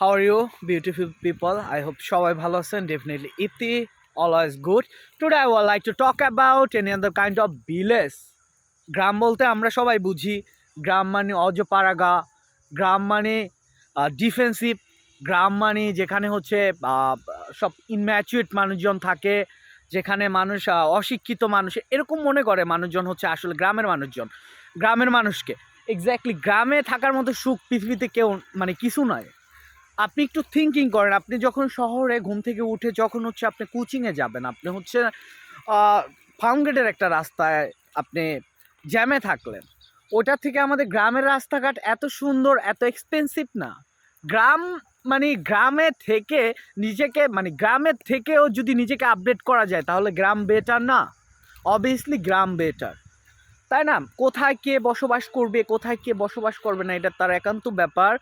How are you beautiful people I hope সবাই ভালো আছেন। Definitely it always good today I would like to talk about any other kind of village গ্রাম বলতে আমরা সবাই বুঝি। গ্রাম মানে অজপাড়াগা। গ্রাম মানে ডিফেন্সিভ গ্রাম মানে যেখানে হচ্ছে সব ইনম্যাচুয়েট মানুষজন থাকে। যেখানে মানুষ অশিক্ষিত মানুষ। এরকম মনে করে মানুষজন হচ্ছে আসলে গ্রামের মানুষজন। গ্রামের মানুষকে। এক্স্যাক্টলি গ্রামে থাকার মতো সুখ পৃথিবীতে কেউ মানে কিছু নয়। আপনি একটু থিঙ্কিং করেন। আপনি যখন শহরে ঘুম থেকে উঠে যখন হচ্ছে আপনি কোচিংয়ে যাবেন, আপনি হচ্ছে ফাউন্ডেটের একটা রাস্তায় আপনি জ্যামে থাকলেন। ওটা থেকে আমাদের গ্রামের রাস্তাঘাট এত সুন্দর, এত এক্সপেন্সিভ না। গ্রাম মানে গ্রামে থেকে নিজেকে মানে গ্রামের থেকেও যদি নিজেকে আপডেট করা যায়, তাহলে গ্রাম বেটার না। অবভিয়াসলি গ্রাম বেটার তাই না? কোথায় কে বসবাস করবে, কোথায় কে বসবাস করবে না, এটা তার একান্ত ব্যাপার।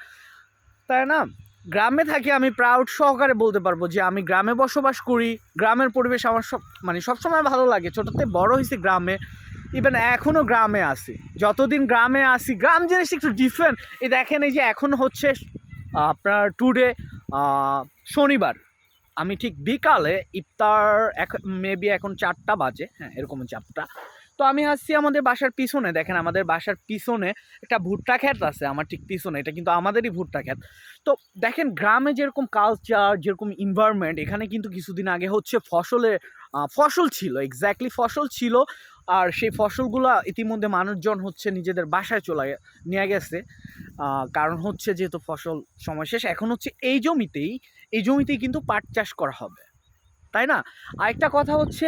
তাই না? গ্রামে থাকি আমি প্রাউড সহকারে বলতে পারব যে আমি গ্রামে বসবাস করি, গ্রামের পরিবেশ আমার সব মানে সবসময় ভালো লাগে। ছোটোতে বড় হয়েছি গ্রামে ইভেন এখনও গ্রামে আসি যতদিন গ্রামে আসি গ্রাম জিনিস একটু ডিফারেন্ট এই দেখেন, এই যে এখন হচ্ছে, আপনার টুডে শনিবার। আমি ঠিক বিকালে ইফতার, এখন মেবি এখন চারটা বাজে হ্যাঁ এরকম চারটা। তো আমি আসছি আমাদের বাসার পিছনে, দেখেন আমাদের বাসার পিছনে একটা ভুট্টা ক্ষেত আছে, আমার ঠিক পিছনে, এটা কিন্তু আমাদেরই ভুট্টা ক্ষেত। তো দেখেন গ্রামে যেরকম কালচার যেরকম ইনভায়রনমেন্ট এখানে কিন্তু কিছুদিন আগে হচ্ছে ফসলে ফসল ছিল এক্স্যাক্টলি ফসল ছিল, আর সেই ফসলগুলো ইতিমধ্যে মানুষজন হচ্ছে নিজেদের বাসায় চলে নিয়ে গেছে। কারণ হচ্ছে যেহেতু ফসল সময় শেষ, এখন হচ্ছে এই জমিতেই এই জমিতেই কিন্তু পাট চাষ করা হবে। তাই না? আরেকটা কথা হচ্ছে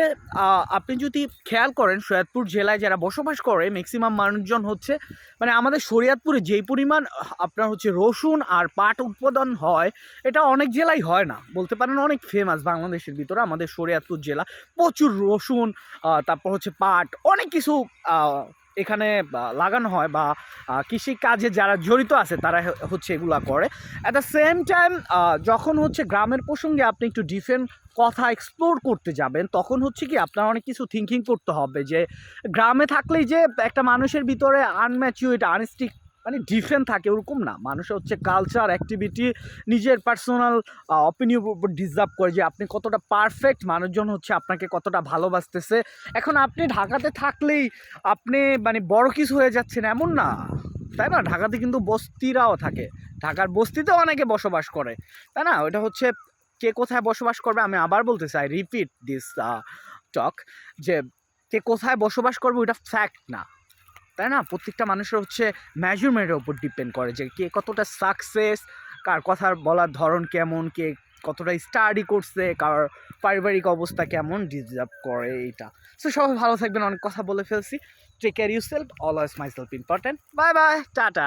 আপনি যদি খেয়াল করেন, সৈয়দপুর জেলায় যারা বসবাস করে ম্যাক্সিমাম মানুষজন হচ্ছে মানে আমাদের শরীয়তপুরে যেই পরিমাণ আপনার হচ্ছে রসুন আর পাট উৎপাদন হয়, এটা অনেক জেলায় হয় না। বলতে পারেন অনেক ফেমাস বাংলাদেশের ভিতরে, আমাদের শরীয়তপুর জেলা। প্রচুর রসুন তারপর হচ্ছে পাট, অনেক কিছু এখানে লাগানো হয় বা কৃষিকাজে কৃষি কাজে যারা জড়িত আছে, তারা হচ্ছে এগুলা করে। অ্যাট দ্য সেম টাইম যখন হচ্ছে গ্রামের প্রসঙ্গে আপনি একটু ডিফেন্ট কথা এক্সপ্লোর করতে যাবেন, তখন হচ্ছে কি আপনার অনেক কিছু থিঙ্কিং করতে হবে যে, গ্রামে থাকলেই যে একটা মানুষের ভিতরে আনম্যাচিউড আনস্টিক মানে ডিফারেন্ট থাকে, ওরকম না। মানুষের হচ্ছে কালচার অ্যাক্টিভিটি নিজের পার্সোনাল অপিনিয়ন উপর ডিজার্ভ করে যে আপনি কতটা পারফেক্ট মানুষজন হচ্ছে আপনাকে কতটা ভালোবাসতেছে। এখন আপনি ঢাকাতে থাকলেই আপনি মানে বড় কিছু হয়ে যাচ্ছেন, এমন না। তাই না? ঢাকাতে কিন্তু বস্তিরাও থাকে। ঢাকার বস্তিতেও অনেকে বসবাস করে। তাই না? ওটা হচ্ছে কে কোথায় বসবাস করবে? আমি আবার বলতে চাই রিপিট দিস টক যে কে কোথায় বসবাস করবে ওটা ফ্যাক্ট না। তাই না? প্রত্যেকটা মানুষের হচ্ছে মেজারমেন্টের উপর ডিপেন্ড করে যে কে কতটা সাকসেস কার কথার বলার ধরন কেমন, কে কতটা স্টাডি করছে, কার পারিবারিক অবস্থা কেমন ডিজার্ভ করে এইটা। সো সবাই ভালো থাকবেন, অনেক কথা বলে ফেলছি। Take care yourself always myself important bye bye tata.